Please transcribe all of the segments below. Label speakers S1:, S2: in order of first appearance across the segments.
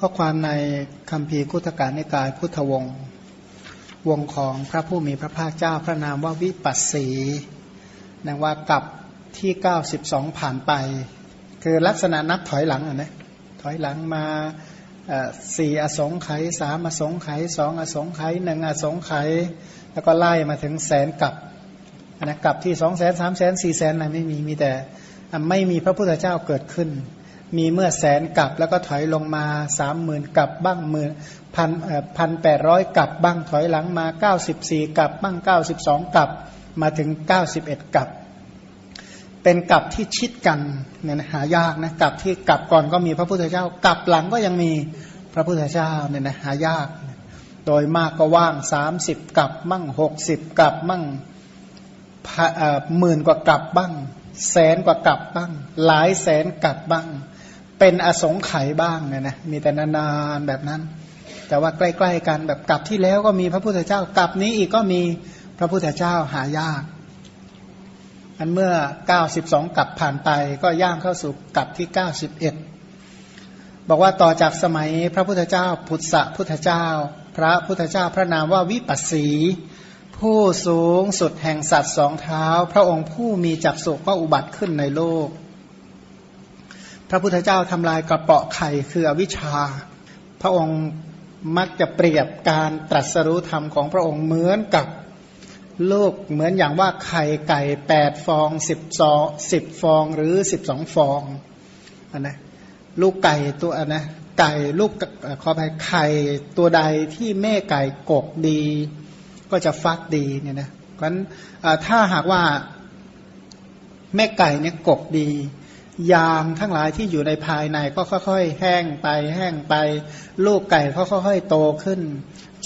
S1: ข้อความในคำพีคุตการนิกายพุทธวงศ์วงของพระผู้มีพระภาคเจ้าพระนามว่าวิปัสสีนะว่ากับที่ 92 ผ่านไป คือลักษณะนับถอยหลังอะนะถอยหลังมาสี่อสงไขยสามอสงไขยสองอสงไขยหนึ่งอสงไขยแล้วก็ไล่มาถึงแสนกับนะกับที่สองแสนสามแสนสี่แสนอะไรไม่มีมีแต่ไม่มีพระพุทธเจ้าเกิดขึ้น มีเมื่อแสนกับแล้วก็ถอยลงมาสามหมื่นกับบ้างหมื่นพันพันแปดร้อยกับบ้างถอยหลังมาเก้าสิบสี่กับบ้างเก้าสิบสองกับมาถึงเก้าสิบเอ็ดกับ เป็นกับที่ชิดกันเนี่ยหายากนะกับที่กับก่อนก็มีพระพุทธเจ้ากับหลังก็ยังมีพระพุทธเจ้าเนี่ยนะหายาก โดยมากก็ว่างสามสิบกับมั่งหกสิบกับมั่งหมื่นกว่ากับบ้าง แสนกว่ากับบ้าง หลายแสนกับบ้าง เป็นอสงไขยบ้างเนี่ยนะมีแต่นานๆแบบนั้น แต่ว่าใกล้ๆกันแบบกลับที่แล้วก็มีพระพุทธเจ้ากลับนี้อีกก็มีพระพุทธเจ้าหายากอันเมื่อ 92 กลับผ่านไปก็ย่างเข้าสู่กลับที่ 91 บอกว่าต่อจากสมัยพระพุทธเจ้าพุทธพุทธเจ้า พระพุทธเจ้าพระนามว่าวิปัสสี ผู้สูงสุดแห่งสัตว์สองเท้า พระองค์ผู้มีจักสุก็อุบัติขึ้นในโลก พระพุทธเจ้าทำลายกระเปาะไข่คืออวิชชา พระองค์มักจะเปรียบการตรัสรู้ธรรมของพระองค์เหมือนกับลูกเหมือนอย่างว่าไข่ไก่แปดฟองสิบสองสิบฟองหรือสิบสองฟองอนนะลูกไก่ตัวนนะไก่ลูกขอไปไข่ตัวใดที่แม่ไก่กกดี ก็จะฟักดีเนี่ยนะเพราะฉะนั้นถ้าหากว่าแม่ไก่เนี่ยกกดี ยางทั้งหลายที่อยู่ในภายในก็ค่อยๆ แห้งไปแห้งไป ลูกไก่เขาค่อยๆโตขึ้น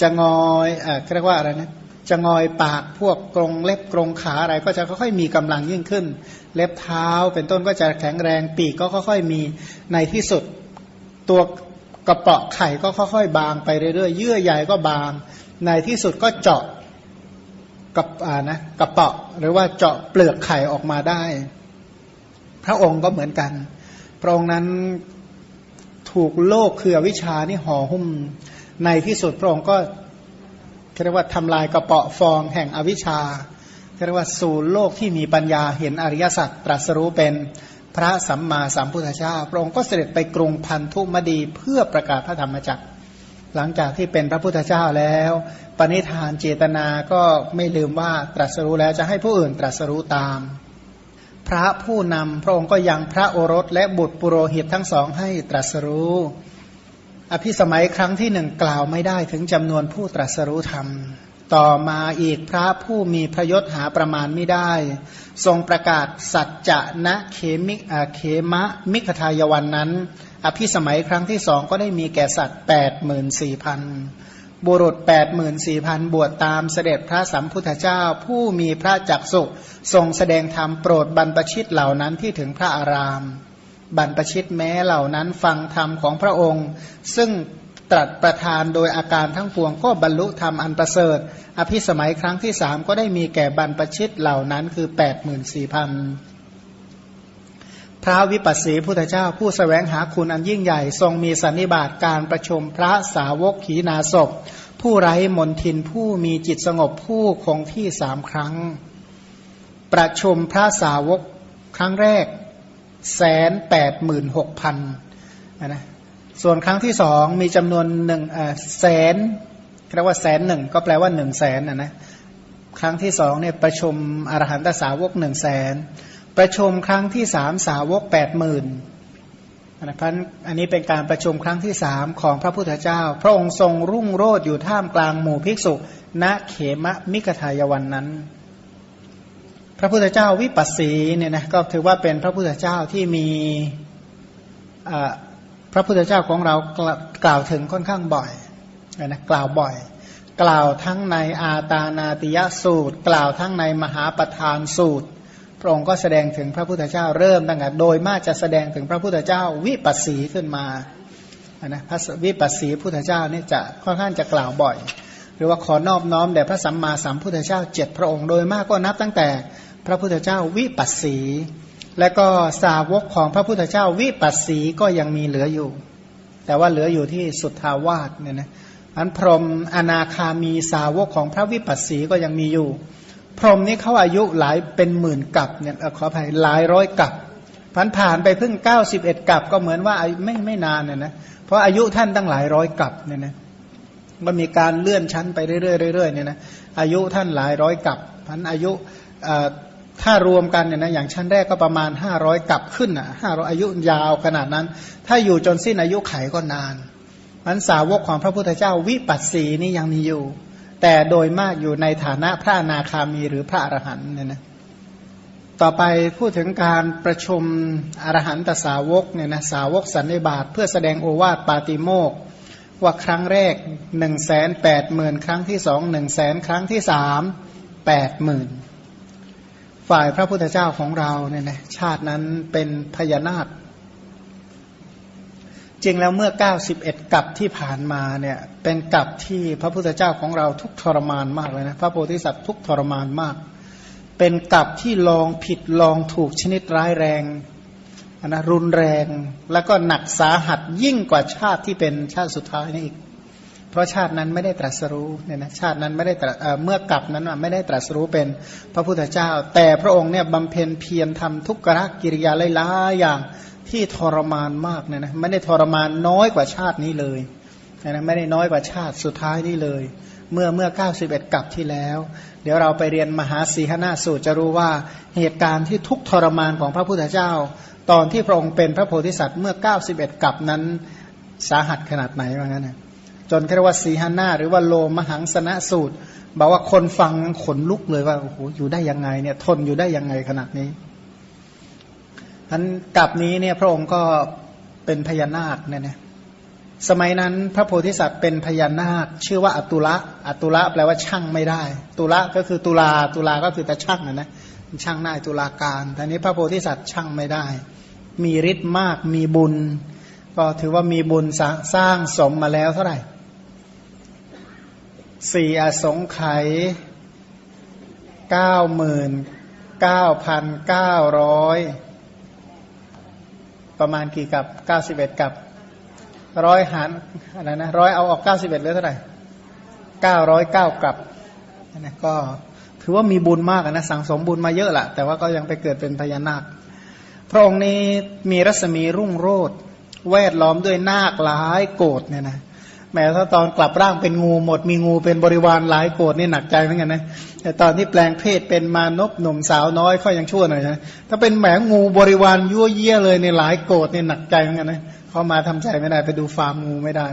S1: จะงอยเอ่าเรียกว่าอะไรนะจะงอยปากพวกกรงเล็บกรงขาอะไรก็จะค่อยๆมีกำลังยิ่งขึ้น เล็บเท้าเป็นต้นก็จะแข็งแรงปีกก็ค่อยๆมีในที่สุด ตัวกระเปาะไข่ก็ค่อยๆ บางไปเรื่อยๆเยื่อใยก็บาง ในที่สุดก็เจาะกับอ่านะกระเปาะหรือว่าเจาะเปลือกไข่ออกมาได้ ระองค์ก็เหมือนกัน พระองค์นั้นถูกโลกคือวิชานี่ห่อหุ้มในที่สุดพระองค์ก็เรียกว่าทำลายกระเปาะฟองแห่งอวิชชาเรียกว่าสู่โลกที่มีปัญญาเห็นอริยสัจตรัสรู้เป็นพระสัมมาสัมพุทธเจ้า พระองค์ก็เสด็จไปกรุงพันธุมดีเพื่อประกาศพระธรรมจักร หลังจากที่เป็นพระพุทธเจ้าแล้ว ปณิธานเจตนาก็ไม่ลืมว่าตรัสรู้แล้วจะให้ผู้อื่นตรัสรู้ตาม พระผู้นำพระองค์ก็ยังพระโอรสและบุตรปุโรหิตทั้งสองให้ตรัสรู้ อภิสมัยครั้งที่หนึ่งกล่าวไม่ได้ถึงจำนวนผู้ตรัสรู้ธรรม ต่อมาอีกพระผู้มีพระยศหาประมาณไม่ได้ ทรงประกาศสัจจะนะเคมิเคมะมิขทายวันนั้น อภิสมัยครั้งที่สองก็ได้มีแก่สัตว์แปดหมื่นสี่พัน บุรุษ 84,000 บวชตามเสด็จพระสัมพุทธเจ้า ผู้มีพระจักสุทรงแสดงธรรมโปรดบรรพชิตเหล่านั้นที่ถึงพระอาราม บรรพชิตแม้เหล่านั้นฟังธรรมของพระองค์ ซึ่งตรัสประทานโดยอาการทั้งปวงก็บรรลุธรรมอันประเสริฐ อภิสมัยครั้งที่สามก็ได้มีแก่บรรพชิตเหล่านั้นคือ 84,000 ระวิปัสสีพุทธเจ้า ผู้สแสวงหาคุณอันยิ่งใหญ่ ทรงมีสันนิบาตการประชุมพระสาวกขีนาศพ ผู้ไร้มนทินผู้มีจิตสงบผู้คงที่สามครั้ง ประชุมพระสาวกครั้งแรกแสนแปดหมื่นหกพันนะส่วนครั้งที่สองมีจำนวนหนึ่งแสนเรียกว่าแสนหนึ่งก็แปลว่าหนึ่งแสนนะนะครั้งที่สองเนี่ยประชุมอรหันตสาวกหนึ่งแสน ประชุมครั้งที่สามสาวกแปดหมื่นนะพันอันนี้เป็นการประชุมครั้งที่สามของพระพุทธเจ้า พระองค์ทรงรุ่งโรจน์อยู่ท่ามกลางหมู่ภิกษุณเขมะมิกทายวันนั้น พระพุทธเจ้าวิปัสสีเนี่ยนะก็ถือว่าเป็นพระพุทธเจ้าที่มีพระพุทธเจ้าของเรากล่าวถึงค่อนข้างบ่อยนะกล่าวบ่อย กล่าวทั้งในอาตานาติยสูตร กล่าวทั้งในมหาประธานสูตร พระองค์ก็แสดงถึงพระพุทธเจ้าเริ่มตั้งแต่โดยมากจะแสดงถึงพระพุทธเจ้าวิปัสสีขึ้นมานะพระวิปัสสีพุทธเจ้านี่จะค่อนข้างจะกล่าวบ่อย หรือว่าขอนอบน้อมแด่พระสัมมาสัมพุทธเจ้าเจ็ดพระองค์โดยมากก็นับตั้งแต่พระพุทธเจ้าวิปัสสี และก็สาวกของพระพุทธเจ้าวิปัสสีก็ยังมีเหลืออยู่ แต่ว่าเหลืออยู่ที่สุทธาวาสเนี่ยนะอันพรหมอนาคามีสาวกของพระวิปัสสีก็ยังมีอยู่ พรหมนี่เขาอายุหลายเป็นหมื่นกับเนี่ยขออภัยหลายร้อยกับผ่านผ่านไปเพิ่ง91กับก็เหมือนว่าไม่ไม่นานเนี่ยนะเพราะอายุท่านตั้งหลายร้อยกับเนี่ยนะก็มีการเลื่อนชั้นไปเรื่อยๆเรื่อยๆเนี่ยนะอายุท่านหลายร้อยกับพันอายุถ้ารวมกันเนี่ยนะอย่างชั้นแรกก็ประมาณ500กับขึ้นอะห้าร้อยอายุยาวขนาดนั้น ถ้าอยู่จนสิ้นอายุไขก็นานมันสาวกของพระพุทธเจ้าวิปัสสีนี่ยังมีอยู่ แต่โดยมากอยู่ในฐานะพระอนาคามีหรือพระอรหันต์เนี่ยนะต่อไปพูดถึงการประชุมอรหันตสาวกเนี่ยนะสาวกสันนิบาตเพื่อแสดงโอวาทปาติโมกว่าครั้งแรกหนึ่งแสนแปดหมื่นครั้งที่สองหนึ่งแสนครั้งที่สามแปดหมื่นฝ่ายพระพุทธเจ้าของเราเนี่ยนะชาตินั้นเป็นพญานาค จริงแล้วเมื่อ 91กับที่ผ่านมาเนี่ยเป็นกับที่พระพุทธเจ้าของเราทุกทรมานมากเลยนะพระโพธิสัตว์ทุกทรมานมาก เป็นกับที่ลองผิดลองถูกชนิดร้ายแรงนะรุนแรง แล้วก็หนักสาหัสยิ่งกว่าชาติที่เป็นชาติสุดท้ายนี่อีก เพราะชาตินั้นไม่ได้ตรัสรู้เนี่ยนะชาตินั้นไม่ได้เมื่อกลับนั้นไม่ได้ตรัสรู้เป็นพระพุทธเจ้า แต่พระองค์เนี่ยบำเพ็ญเพียรทำทุกขกิริยาหลายๆอย่าง ที่ทรมานมากเนี่ยนะไม่ได้ทรมานน้อยกว่าชาตินี้เลยนะไม่ได้น้อยกว่าชาติสุดท้ายนี้เลย เมื่อเมื่อ 91 กับที่แล้ว เดี๋ยวเราไปเรียนมหาสีหนาสูตรจะรู้ว่าเหตุการณ์ที่ทุกทรมานของพระพุทธเจ้า ตอนที่พระองค์เป็นพระโพธิสัตว์เมื่อ 91 กับนั้นสาหัสขนาดไหนว่างั้นนะจนเรียกว่าสีหนาหรือว่าโลมหังสนะสูตรบอกว่าคนฟังขนลุกเลยว่าโอ้โหอยู่ได้ยังไงเนี่ยทนอยู่ได้ยังไงขนาดนี้ อันกับนี้เนี่ยพระองค์ก็เป็นพญานาคเนี่ยนะสมัยนั้นพระโพธิสัตว์เป็นพญานาค ชื่อว่าอตุละอตุละแปลว่าช่างไม่ได้ ตุละก็คือตุลาตุลาก็คือแต่ช่างนะนะช่างได้ตุลาการแต่นี้พระโพธิสัตว์ช่างไม่ได้ มีฤทธิ์มากมีบุญ ก็ถือว่ามีบุญสสร้างสมมาแล้วเท่าไหร่สี่อสงไขยเก้าหมื่นเก้าพันเก้าร้อย ประมาณกี่กับเก้าสิบเอ็ดกับร้อยหารอะไรนะร้อยเอาออกเก้าสิบเอ็ดเหลือเท่าไหร่เก้าร้อยเก้ากับนะก็ถือว่ามีบุญมากนะสั่งสมบุญมาเยอะแหละแต่ว่าก็ยังไปเกิดเป็นพญานาค พระองค์นี้มีรัศมีรุ่งโรดแวดล้อมด้วยนาคหลายโกดเนี่ยนะ แม้ถ้าตอนกลับร่างเป็นงูหมด มีงูเป็นบริวารหลายโกดนี่หนักใจเหมือนกันนะแต่ตอนที่แปลงเพศเป็นมานพหนุ่มสาวน้อยค่อยยังชั่วหน่อยนะถ้าเป็นแหมงูบริวารยั่วเยี่ยเลยในหลายโกดนี่หนักใจเหมือนกันนะเขามาทำใจไม่ได้ไปดูฟาร์มงูไม่ได้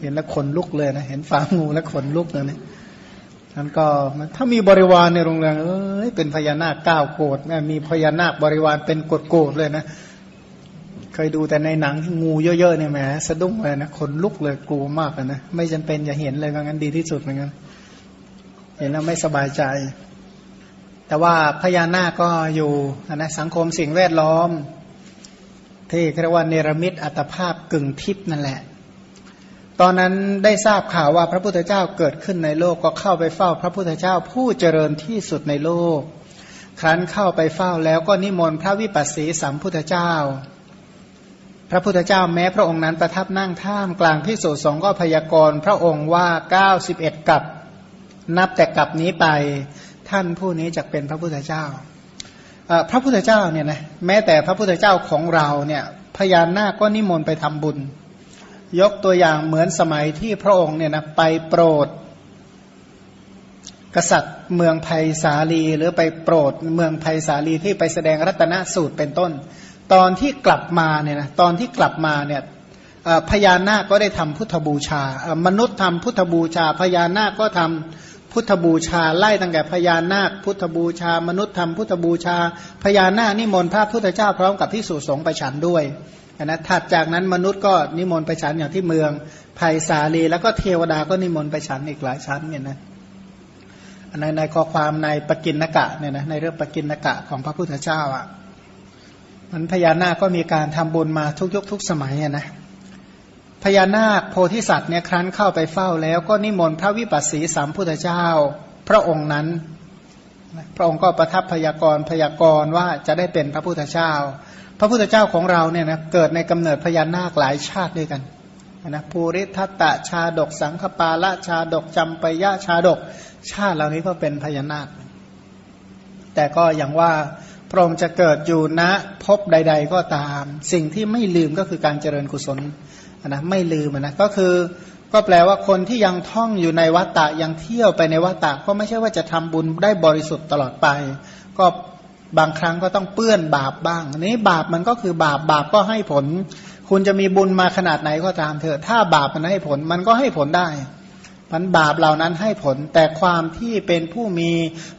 S1: เห็นแล้วขนลุกเลยนะเห็นฟาร์มงูแล้วขนลุกเลยนะท่านก็ถ้ามีบริวารในโรงแรมเอ้ยเป็นพญานาคเก้าโกดมีพญานาคบริวารเป็นโกดโกดเลยนะ เคยดูแต่ในหนังงูเยอะๆเนี่ยแหมสะดุ้งเลยนะขนลุกเลยกลัวมากเลยนะ ไม่จำเป็นอย่าเห็นเลยงั้นดีที่สุดเหมือนกันเห็นแล้วไม่สบายใจ แต่ว่าพญานาคก็อยู่นะสังคมสิ่งแวดล้อม ที่เรียกว่าเนรมิตอัตภาพกึ่งทิพย์นั่นแหละ ตอนนั้นได้ทราบข่าวว่าพระพุทธเจ้าเกิดขึ้นในโลกก็เข้าไปเฝ้า พระพุทธเจ้าผู้เจริญที่สุดในโลก ครั้นเข้าไปเฝ้าแล้วก็นิมนต์พระวิปัสสีสัมพุทธเจ้า พระพุทธเจ้าแม้พระองค์นั้นประทับนั่งท่ามกลางพิสุสงก็พยากรณ์พระองค์ว่า 91 กับ นับแต่กับนี้ไปท่านผู้นี้จะเป็นพระพุทธเจ้า พระพุทธเจ้าเนี่ยนะแม้แต่พระพุทธเจ้าของเราเนี่ยพญานาคก็นิมนต์ไปทำบุญ ยกตัวอย่างเหมือนสมัยที่พระองค์เนี่ยนะไปโปรด กษัตริย์เมืองไผ่สาลีหรือไปโปรดเมืองไผ่สาลีที่ไปแสดงรัตนสูตรเป็นต้น ตอนที่กลับมาเนี่ยนะตอนที่กลับมาเนี่ยพญานาคก็ได้ทำพุทธบูชามนุษย์ทำพุทธบูชา พญานาคก็ทำพุทธบูชาไล่ตั้งแต่พญานาค พุทธบูชา มนุษย์ทำพุทธบูชา พญานาคนิมนต์พระพุทธเจ้าพร้อมกับพิสุสงฆ์ไปฉันด้วยนะถัดจากนั้นมนุษย์ก็นิมนต์ไปฉันอย่างที่เมืองไผ่สาลีแล้วก็เทวดาก็นิมนต์ไปฉันอีกหลายชั้นเนี่ยนะในในข้อความในปกินนกะเนี่ยนะในเรื่องปกินนกะของพระพุทธเจ้าอะ มันพญานาคก็มีการทำบุญมาทุกยุคทุกสมัยนะพญานาคโพธิสัตว์เนี่ยครั้นเข้าไปเฝ้าแล้วก็นิมนต์พระวิปัสสีสามพุทธเจ้า พระองค์นั้น พระองค์ก็ประทับพยากรพยากรว่าจะได้เป็นพระพุทธเจ้า พระพุทธเจ้าของเราเนี่ยนะเกิดในกำเนิดพญานาคหลายชาติด้วยกันนะภูริทัตตะชาดกสังคปาละชาดกจำปยะชาดก ชาติเหล่านี้ก็เป็นพญานาค แต่ก็อย่างว่า พระองค์จะเกิดอยู่ณพบใด ๆ ก็ตาม สิ่งที่ไม่ลืมก็คือการเจริญกุศลนะไม่ลืมนะก็คือก็แปลว่าคนที่ยังท่องอยู่ในวัฏฏะยังเที่ยวไปในวัฏฏะก็ไม่ใช่ว่าจะทำบุญได้บริสุทธิ์ตลอดไป ก็บางครั้งก็ต้องเปื้อนบาปบ้างนนี้บาปมันก็คือบาปบาปก็ให้ผล คุณจะมีบุญมาขนาดไหนก็ตามเถอะถ้าบาปมันให้ผลมันก็ให้ผลได้ มันบาปเหล่านั้นให้ผล แต่ความที่เป็นผู้มี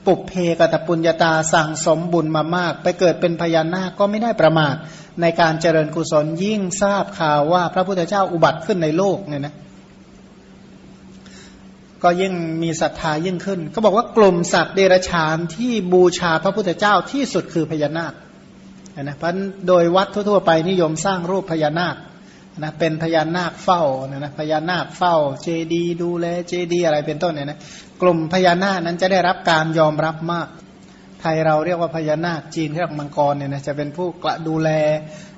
S1: ปุเพกตปุญญาตาสั่งสมบุญมามาก ไปเกิดเป็นพญานาคก็ไม่ได้ประมาท ในการเจริญกุศลยิ่งทราบข่าวว่าพระพุทธเจ้าอุบัติขึ้นในโลกเนี่ยนะก็ยิ่งมีศรัทธายิ่งขึ้น ก็บอกว่ากลุ่มสัตว์เดรัจฉานที่บูชาพระพุทธเจ้าที่สุดคือพญานาคนะเพราะโดยวัดทั่วๆไปนิยมสร้างรูปพญานาค นะเป็นพญานาคเฝ้านะนะพญานาคเฝ้า เจดีดูแลเจดีอะไรเป็นต้นเนี่ยนะกลุ่มพญานาคนั้นจะได้รับการยอมรับมาก ไทยเราเรียกว่าพญานาคจีนเรียกมังกรเนี่ยนะจะเป็นผู้กระดูแล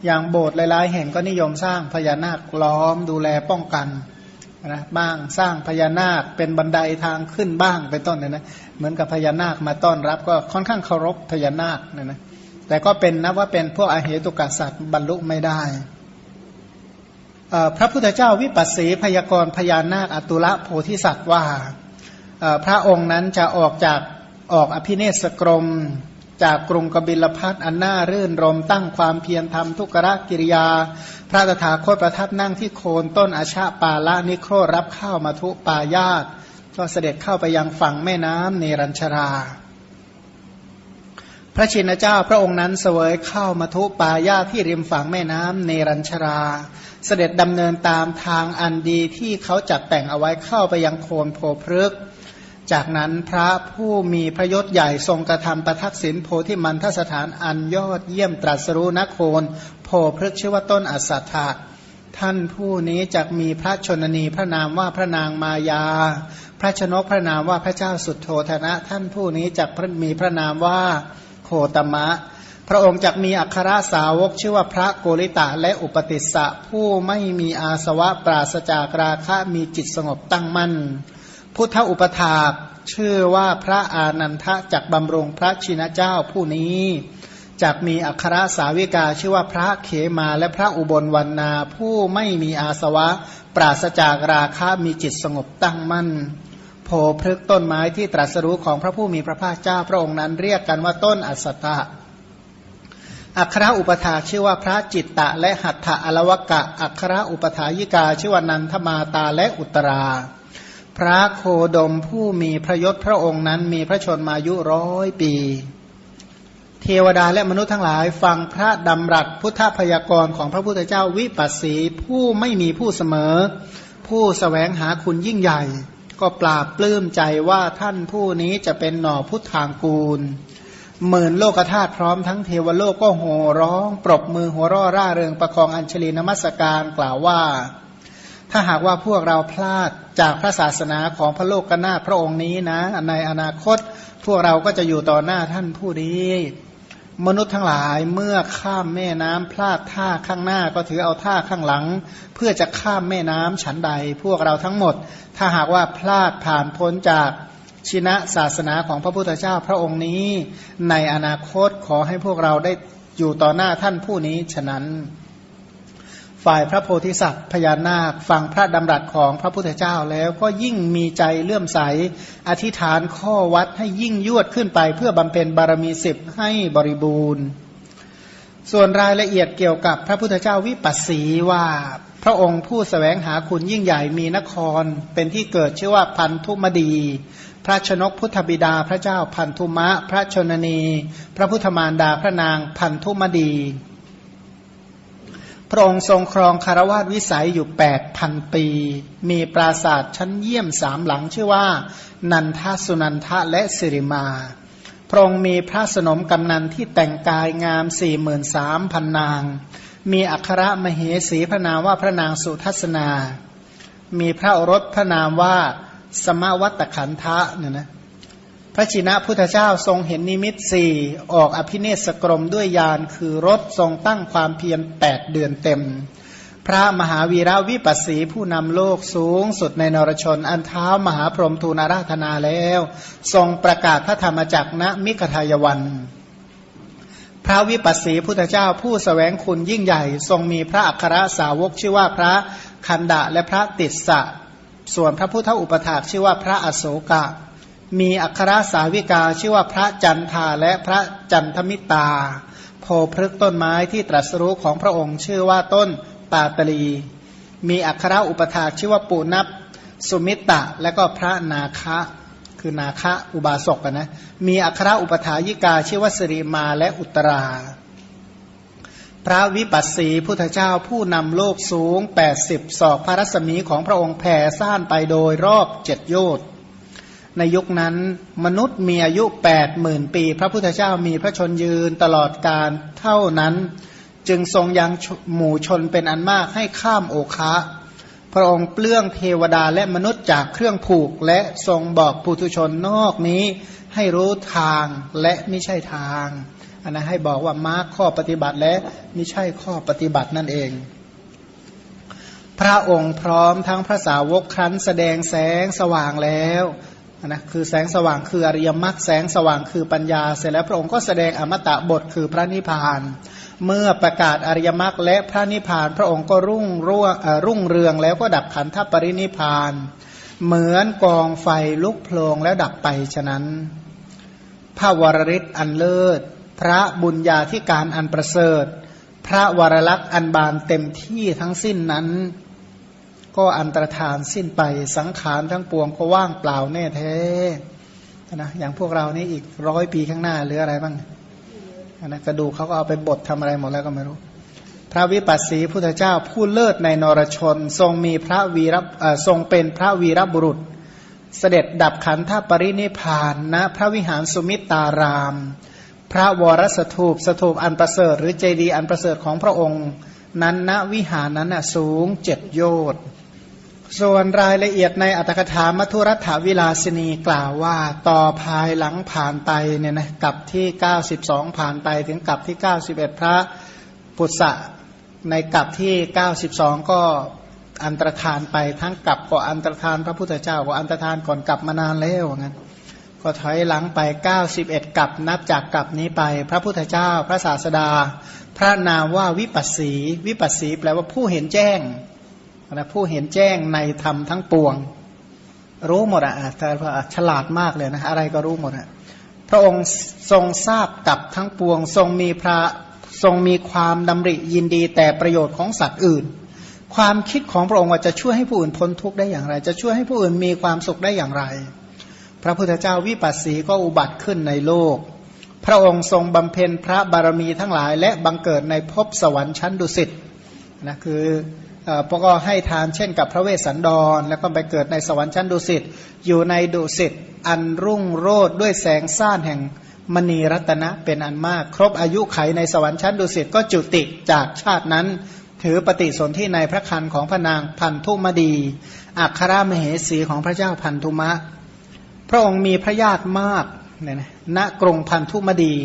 S1: อย่างโบสถ์หลายๆแห่งก็นิยมสร้างพญานาคล้อมดูแลป้องกันนะบ้างสร้างพญานาคเป็นบันไดทางขึ้นบ้างเป็นต้นเนี่ยนะเหมือนกับพญานาคมาต้อนรับก็ค่อนข้างเคารพพญานาคเนี่ยนะแต่ก็เป็นนับว่าเป็นพวกอาเหตุกษัตริย์บรรลุไม่ได้ พระพุทธเจ้าวิปัสสีพยากรพญานาคอตุละโพธิสัตว์ว่าพระองค์นั้นจะออกจากออกอภิเนศกรม จากกรุงกบิลพัทอันน่ารื่นรมตั้งความเพียรทำทุกรกิริยา พระตถาคตประทับนั่งที่โคนต้นอาชาปาละนิโครรับข้าวมาทุปายาตก็เสด็จเข้าไปยังฝั่งแม่น้ำเนรัญชรา พระชินเจ้าพระองค์นั้นเสวยข้าวมาทุปายาที่ริมฝั่งแม่น้ำเนรัญชรา เสด็จดำเนินตามทางอันดีที่เขาจัดแต่งเอาไว้เข้าไปยังโคนโพพฤกจากนั้นพระผู้มีพระยศใหญ่ทรงกระทำประทักษิณโพธิมันทสถานอันยอดเยี่ยมตรัสรู้นโคนโพพฤกชื่อว่าต้นอัสสัทธะท่านผู้นี้จะมีพระชนนีพระนามว่าพระนางมายา พระชนกพระนามว่าพระเจ้าสุดโทธนะ ท่านผู้นี้จะมีพระนามว่า คตมะ พระองค์จะมีอัครสาวกชื่อว่าพระโกริตะและอุปติสสะผู้ไม่มีอาสวะปราศจากราคะมีจิตสงบตั้งมั่น พุทธอุปถาชื่อว่าพระอานันทะจักบำรุงพระชินเจ้าผู้นี้จักมีอัครสาวิกาชื่อว่าพระเขมาและพระอุบลวันนาผู้ไม่มีอาสวะ ปราศจากราคะมีจิตสงบตั้งมั่น พพฤกต้นไม้ที่ตรัสรู้ของพระผู้มีพระภาคเจ้าพระองค์นั้นเรียกกันว่าต้นอัสตะอัครอุปถาชื่อว่าพระจิตตะและหัตถะอลวกะ อัครอุปถายิกาชื่อว่านันทมาตาและอุตรา พระโคดมผู้มีพระยศพระองค์นั้นมีพระชนมายุร้อยปี เทวดาและมนุษย์ทั้งหลายฟังพระดำรัสพุทธพยากรณ์ของพระพุทธเจ้าวิปัสสีผู้ไม่มีผู้เสมอ ผู้สแสวงหาคุณยิ่งใหญ่ ก็ปราบปลื้มใจว่าท่านผู้นี้จะเป็นหน่อพุทธางกูลหมื่นโลกธาตุพร้อมทั้งเทวโลกก็โห่ร้อง ปรบมือหัวร่อร่าเริงประคองอัญชลีนมัสการกล่าวว่า ถ้าหากว่าพวกเราพลาดจากพระศาสนาของพระโลกกนาพระองค์นี้นะ ในอนาคตพวกเราก็จะอยู่ต่อหน้าท่านผู้ดี มนุษย์ทั้งหลายเมื่อข้ามแม่น้ำพลาดท่าข้างหน้าก็ถือเอาท่าข้างหลัง เพื่อจะข้ามแม่น้ำฉันใด พวกเราทั้งหมด ถ้าหากว่าพลาดผ่านพ้นจากชินะศาสนาของพระพุทธเจ้าพระองค์นี้ ในอนาคตขอให้พวกเราได้อยู่ต่อหน้าท่านผู้นี้ฉะนั้น ฝ่ายพระโพธิสัตว์พญานาค ฟังพระดำรัสของพระพุทธเจ้าแล้วก็ยิ่งมีใจเลื่อมใส อธิษฐานข้อวัดให้ยิ่งยวดขึ้นไป เพื่อบำเพ็ญบารมีสิบให้บริบูรณ์ ส่วนรายละเอียดเกี่ยวกับพระพุทธเจ้าวิปัสสีว่าพระองค์ผู้สแสวงหาคุณยิ่งใหญ่มีนคร เป็นที่เกิดชื่อว่าพันธุมดี พระชนกพุทธบิดาพระเจ้าพันธุมะ พระชนนี พระพุทธมารดาพระนางพันธุมดี พระองค์ทรงครองคารวาสวิสัยอยู่แปดพันปี มีปราศาสตร์ชั้นเยี่ยมสามหลังชื่อว่า นันทสุนันทะและสิริมา พระองค์มีพระสนมกำนันที่แต่งกายงามสี่หมื่นสามพันนาง มีอัครมเหสีพระนามว่าพระนางสุทัศนา มีพระโอรสพระนามว่าสมวัตขันทะเนี่ยนะ พระชินะพุทธเจ้าทรงเห็นนิมิตสี่ออกอภิเนศกรมด้วยยานคือรถทรงตั้งความเพียรแปดเดือนเต็ม พระมหาวีระวิปัสสีผู้นำโลกสูงสุดในนรชน อันเท้ามหาพรหมทูลอาราธนาแล้ว ทรงประกาศพระธรรมจักรณมิกทายวัน พระวิปัสสีพุทธเจ้าผู้สแสวงคุณยิ่งใหญ่ ทรงมีพระอัครสาวกชื่อว่าพระคันดะและพระติสสะ ส่วนพระพุทธอุปถากชื่อว่าพระอโศกะ มีอัครสาวิกาชื่อว่าพระจันทาและพระจันทมิตา โพพฤกต้นไม้ที่ตรัสรู้ของพระองค์ ชื่อว่าต้นปาตลี มีอัครอุปถาชื่อว่าปูนับสุมิตะ และก็พระนาคะ คือนาคะอุบาสกนะมีอัครอุปถายิกาชื่อว่าสิริมาและอุตรา พระวิปัสสีพุทธเจ้าผู้นำโลกสูง 80 ศอกพระรัศมีของพระองค์แผ่ซ่านไปโดยรอบเจ็ดโยชน ในยุคนั้นมนุษย์มีอายุ8 0,000ปี พระพุทธเจ้ามีพระชนยืนตลอดการเท่านั้น จึงทรงยังหมู่ชนเป็นอันมากให้ข้ามโอคะพระองค์เปลื้องเทวดาและมนุษย์จากเครื่องผูกและทรงบอกปุถุชนนอกนี้ให้รู้ทางและไม่ใช่ทางอันนั้นให้บอกว่ามาร์คข้อปฏิบัติและไม่ใช่ข้อปฏิบัตินั่นเอง พระองค์พร้อมทั้งพระสาวกครั้นแสดงแสงสว่างแล้ว นะคือแสงสว่างคืออริยมรรคแสงสว่างคือปัญญา เสร็จแล้วพระองค์ก็แสดงอมตะบทคือพระนิพพาน เมื่อประกาศอริยมรรคและพระนิพพาน พระองค์ก็รุ่งร่วงรุ่งเรืองแล้วก็ดับขันธปรินิพพาน เหมือนกองไฟลุกโพลงแล้วดับไปฉะนั้นพระวรริศอันเลิศ พระบุญญาธิการอันประเสริฐ พระวรลักษณ์อันบานเต็มที่ทั้งสิ้นนั้น ก็อันตรธานสิ้นไปสังขารทั้งปวงก็ว่างเปล่าแน่แท้นะอย่างพวกเรานี่อีกร้อยปีข้างหน้าหลืออะไรบ้างนะกระดูกเขาก็เอาไปบดทำอะไรหมดแล้วก็ไม่รู้ พระวิปัสสีพุทธเจ้าผู้เลิศในนรชน ทรงมีพระวีรทรงเป็นพระวีรบุรุษ เสด็จดับขันธปรินิพานณนะพระวิหารสุมิตาราม พระวรสถูปสถูปอันประเสริฐ หรือเจดีย์อันประเสริฐของพระองค์ นั้นณวิหารนั้นนะสูงเจ็ดโยชน์ ส่วนรายละเอียดในอัตถกถามัทุรัฐวิลาสินีกล่าวว่า ต่อภายหลังผ่านไปเนี่ยนะกับที่ 92 ผ่านไปถึงกับที่ 91 พระปุษะในกับที่ 92 ก็อันตรธานไปทั้งกับก็อันตรธานพระพุทธเจ้าก็อันตรธานก่อนกลับมานานแล้วงั้นก็ถอยหลังไป 91 กับนับจากกับนี้ไป พระพุทธเจ้าพระศาสดา พระนามว่าวิปัสสี วิปัสสีแปลว่าผู้เห็นแจ้ง นะผู้เห็นแจ้งในธรรมทั้งปวง รู้หมดอะแต่ฉลาดมากเลยนะอะไรก็รู้หมดอะพระองค์ทรงทราบกับทั้งปวง ทรงมีพระทรงมีความดำริยินดีแต่ประโยชน์ของสัตว์อื่น ความคิดของพระองค์ว่าจะช่วยให้ผู้อื่นพ้นทุกข์ได้อย่างไร จะช่วยให้ผู้อื่นมีความสุขได้อย่างไร พระพุทธเจ้าวิปัสสีก็อุบัติขึ้นในโลก พระองค์ทรงบำเพ็ญพระบารมีทั้งหลาย และบังเกิดในภพสวรรค์ชั้นดุสิตนะคือ พวกก็ให้ทานเช่นกับพระเวสสันดร แล้วก็ไปเกิดในสวรรค์ชั้นดุสิตอยู่ในดุสิตอันรุ่งโรดด้วยแสงซ่านแห่งมณีรัตนะเป็นอันมาก ครบอายุไขในสวรรค์ชั้นดุสิตก็จุติจากชาตินั้น ถือปฏิสนธิในพระคันของพระนางพันธุมดี อัครามเหสีของพระเจ้าพันธุมะ พระองค์มีพระญาติมากเนี่ยนะณกรุงพันธุมดี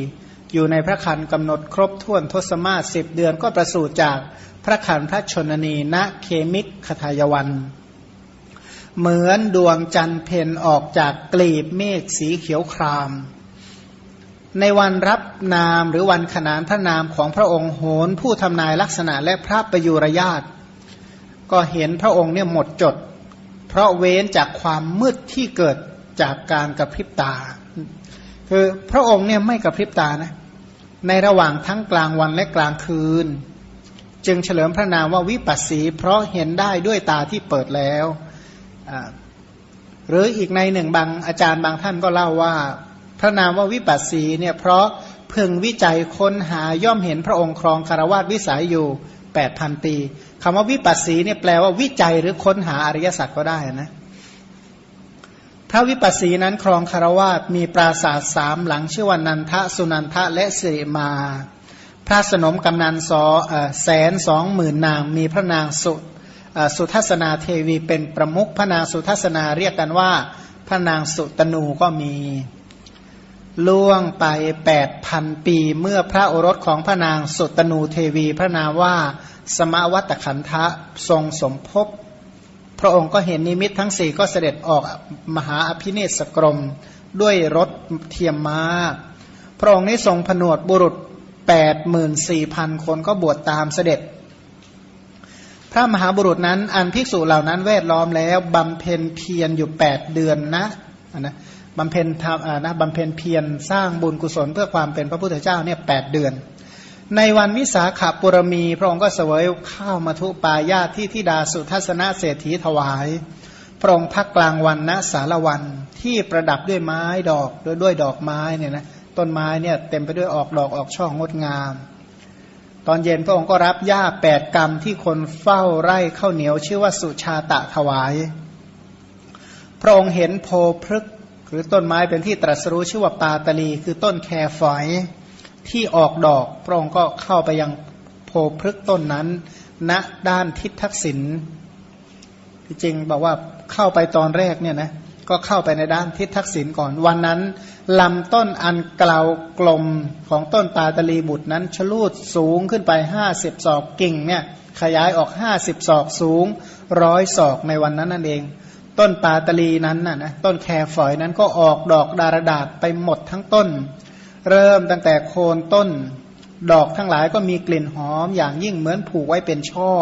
S1: อยู่ในพระคันกำหนดครบถ้วนทศมาสิบเดือนก็ประสูติจากพระขันพระชนนีณเคมิกขทายวัน เหมือนดวงจันทร์เพนออกจากกลีบเมฆสีเขียวคราม ในวันรับนามหรือวันขนานพระนามของพระองค์โหนผู้ทำนายลักษณะและพระประยุรญาตก็เห็นพระองค์เนี่ยหมดจด เพราะเว้นจากความมืดที่เกิดจากการกระพริบตา คือพระองค์เนี่ยไม่กระพริบตานะ ในระหว่างทั้งกลางวันและกลางคืน จึงเฉลิมพระนามว่าวิปัสสี เพราะเห็นได้ด้วยตาที่เปิดแล้ว หรืออีกในหนึ่งบางอาจารย์บางท่านก็เล่าว่า พระนามว่าวิปัสสีเนี่ยเพราะเพึงวิจัยค้นหาย่อมเห็นพระองค์ครองคารวาสวิสัยอยู่แปดพันปีคำว่าวิปัสสีเนี่ยแปลว่าวิจัยหรือค้นหาอริยสัจก็ได้นะ พระวิปัสสีนั้นครองคารวาสมีปราสาทสามหลังชื่อว่านันทะสุนันทะและสิริมา พระสนมกำนันสอแสนสองหมื่นนางมีพระนางสุสุทัศนาเทวีเป็นประมุขพระนางสุทัศนาเรียกกันว่า พระนางสุตนูก็มีล่วงไปแปดพันปีเมื่อพระโอรสของพระนางสุตนูเทวี พระนามว่าสมาวัตขันธะทรงสมภพ พระองค์ก็เห็นนิมิตทั้งสี่ก็เสด็จออกมหาอภินิสกรมด้วยรถเทียมมาพระองค์นี้ทรงผนวดบุรุษแปดหมื่นสี่พันคนก็บวชตามเสด็จ พระมหาบุรุษนั้น อันภิกษุเหล่านั้นแวดล้อมแล้วบำเพ็ญเพียรอยู่แปดเดือนนะนะบำเพ็ญทำนะบำเพ็ญเพียรสร้างบุญกุศลเพื่อความเป็นพระพุทธเจ้าเนี่ยแปดเดือน ในวันวิสาขาปุรมี พระองค์ก็เสวยข้าวมาทุปายาที่ทิดาสุทัศนเศรษฐีถวาย พระองค์พักกลางวันณสารวันที่ประดับด้วยไม้ดอกด้วยด้วยดอกไม้เนี่ยนะต้นไม้เนี่ยเต็มไปด้วยออกดอกออกช่องงดงาม ตอนเย็นพระองค์ก็รับหญ้าแปดกรรมที่คนเฝ้าไร่ข้าวเหนียวชื่อว่าสุชาตะถวาย พระองค์เห็นโพพฤกหรือต้นไม้เป็นที่ตรัสรู้ชื่อว่าปาตลี คือต้นแคฝอย ที่ออกดอกพระองค์ก็เข้าไปยังโพพฤกต้นนั้นณด้านทิศทักษิณจริงบอกว่าเข้าไปตอนแรกเนี่ยนะก็เข้าไปในด้านทิศทักษิณก่อนวันนั้นลำต้นอันกลาวกลมของต้นปาตลีบุตรนั้นชลูดสูงขึ้นไปห้าสิบศอกกิ่งเนี่ยขยายออกห้าสิบศอกสูงร้อยศอกในวันนั้นนั่นเอง ต้นปาตลีนั้นน่ะนะต้นแครฝอยนั้นก็ออกดอกดารดาษไปหมดทั้งต้น เริ่มตั้งแต่โคนต้น ดอกทั้งหลายก็มีกลิ่นหอมอย่างยิ่งเหมือนผูกไว้เป็นช่อ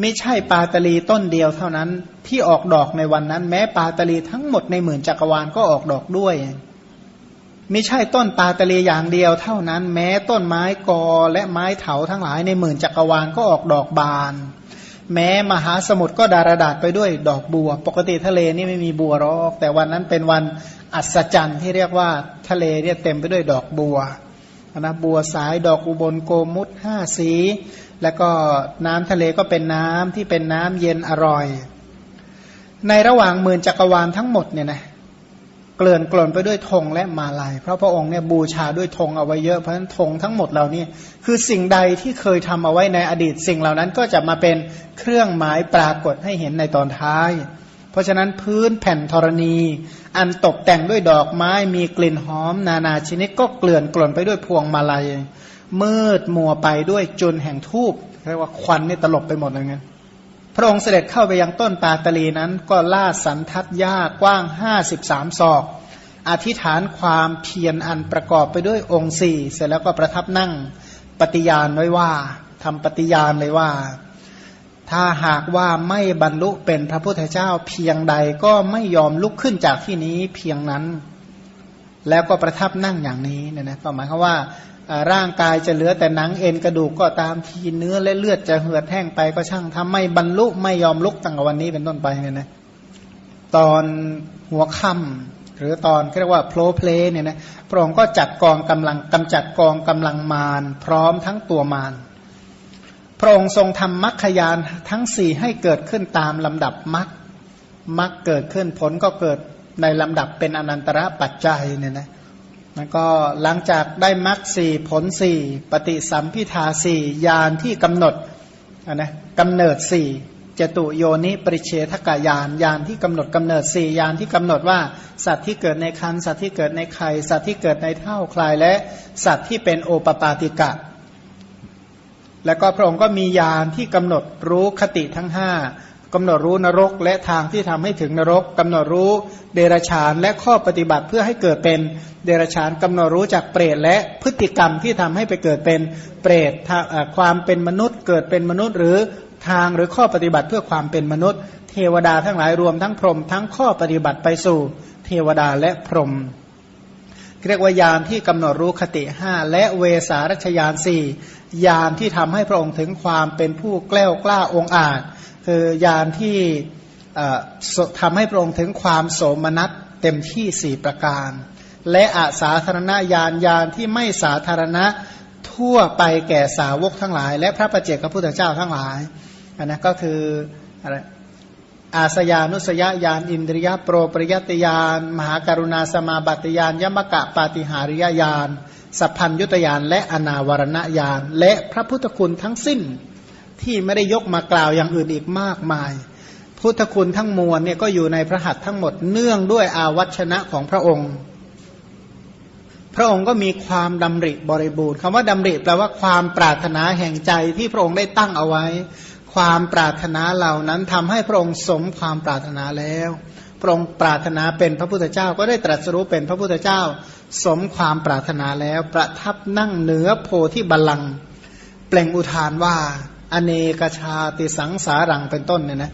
S1: ไม่ใช่ปาตลีต้นเดียวเท่านั้นที่ออกดอกในวันนั้น แม้ปาตลีทั้งหมดในหมื่นจักรวาลก็ออกดอกด้วยไม่ใช่ต้นปาตลีอย่างเดียวเท่านั้น แม้ต้นไม้กอและไม้เถาทั้งหลายในหมื่นจักรวาลก็ออกดอกบาน แม้มหาสมุทรก็ดารดาษไปด้วยดอกบัว ปกติทะเลนี่ไม่มีบัวหรอก แต่วันนั้นเป็นวันอัศจรรย์ที่เรียกว่าทะเลเนี่ยเต็มไปด้วยดอกบัวนะบัวสายดอกอุบลโกมุตห้าสี แล้วก็น้ำทะเลก็เป็นน้ำที่เป็นน้ำเย็นอร่อย ในระหว่างหมื่นจักรวาลทั้งหมดเนี่ยนะ เกลื่อนกล่นไปด้วยธงและมาลาย เพราะพระองค์เนี่ยบูชาด้วยธงเอาไว้เยอะเพราะฉะนั้นธงทั้งหมดเหล่านี้ คือสิ่งใดที่เคยทำเอาไว้ในอดีต สิ่งเหล่านั้นก็จะมาเป็นเครื่องหมายปรากฏให้เห็นในตอนท้าย เพราะฉะนั้นพื้นแผ่นธรณี อันตกแต่งด้วยดอกไม้มีกลิ่นหอม นานาชนิดก็เกลื่อนกล่นไปด้วยพวงมาลัยมืดมัวไปด้วยจุนแห่งทูบเรียกว่าควันนี่ตลบไปหมดเลยไง พระองค์เสด็จเข้าไปยังต้นปาตลีนั้น ก็ล่าสันทัดหญ้ากว้างห้าสิบสามศอก อธิษฐานความเพียรอันประกอบไปด้วยองค์สี่เสร็จแล้วก็ประทับนั่งปฏิญาณไว้ว่าทำปฏิญาณเลยว่า ถ้าหากว่าไม่บรรลุเป็นพระพุทธเจ้าเพียงใดก็ไม่ยอมลุกขึ้นจากที่นี้เพียงนั้น แล้วก็ประทับนั่งอย่างนี้เนี่ยนะก็หมายความว่า ร่างกายจะเหลือแต่หนังเอ็นกระดูกก็ตามทีเนื้อและเลือดจะเหือดแห้งไปก็ช่างทำไม่บรรลุไม่ยอมลุกตั้งแต่วันนี้เป็นต้นไปเนี่ยนะตอนหัวค่ำหรือตอนเรียกว่าโพลเพลเนี่ยนะพระองค์ก็จัดกองกำลังกำจัดกองกำลังมารพร้อมทั้งตัวมารพระองค์ทรงทำมรรคยานทั้งสี่ให้เกิดขึ้นตามลำดับมรรคมรรคเกิดขึ้นผลก็เกิดในลำดับเป็นอนันตระปัจจัยเนี่ยนะ แล้วก็หลังจากได้มรรคสี่ผลสี่ปฏิสัมพิทาสี่ยานที่กำหนดนะกำเนิดสี่จตุโยนิปริเชทกายานยานที่กำหนดกำเนิดสี่ยานที่กำหนดว่าสัตว์ที่เกิดในคันสัตว์ที่เกิดในไข่สัตว์ที่เกิดในเท่าคลายและสัตว์ที่เป็นโอปปาติกะ แล้วก็พระองค์ก็มียานที่กำหนดรู้คติทั้งห้า กำหนดรู้นรกและทางที่ทำให้ถึงนรกกำหนดรู้เดรฉานและข้อปฏิบัติเพื่อให้เกิดเป็นเดรฉานกำหนดรู้จากเปรตและพฤติกรรมที่ทำให้ไปเกิดเป็นเปรตความเป็นมนุษย์ เกิดเป็นมนุษย์หรือทางหรือข้อปฏิบัติเพื่อความเป็นมนุษย์ เทวดาทั้งหลายรวมทั้งพรหมทั้งข้อปฏิบัติไปสู่เทวดาและพรหมเรียกว่ายานที่กำหนดรู้คติห้าและเวสารัชยานสี่ยานที่ทำให้พระองค์ถึงความเป็นผู้แกล้วกล้าองอาจ คือยานที่ทำให้พระองค์ถึงความโสมนัสเต็มที่สี่ประการ และอาสาธารณญาณยานที่ไม่สาธารณะทั่วไปแก่สาวกทั้งหลาย และพระประเจกพระพุทธเจ้าทั้งหลายอันนั้นก็คืออะไรอาสยานุสยญาณอินทรียโปรปริยติยานมหาการุณาสมาบัติยานยมกะปาติหาริยญาณสัพพัญยุตยานและอนาวรณญาณและพระพุทธคุณทั้งสิ้น ที่ไม่ได้ยกมากล่าวอย่างอื่นอีกมากมาย พุทธคุณทั้งมวลเนี่ยก็อยู่ในพระหัตถ์ทั้งหมดเนื่องด้วยอาวัชนะของพระองค์ พระองค์ก็มีความดำริบริบูรณ์คำว่าดำริแปลว่าความปรารถนาแห่งใจที่พระองค์ได้ตั้งเอาไว้ ความปรารถนาเหล่านั้นทำให้พระองค์สมความปรารถนาแล้วพระองค์ปรารถนาเป็นพระพุทธเจ้าก็ได้ตรัสรู้เป็นพระพุทธเจ้า สมความปรารถนาแล้วประทับนั่งเหนือโพธิบัลลังก์เปล่งอุทานว่า อเนกชาติสังสารังเป็นต้นเนี่ยนะ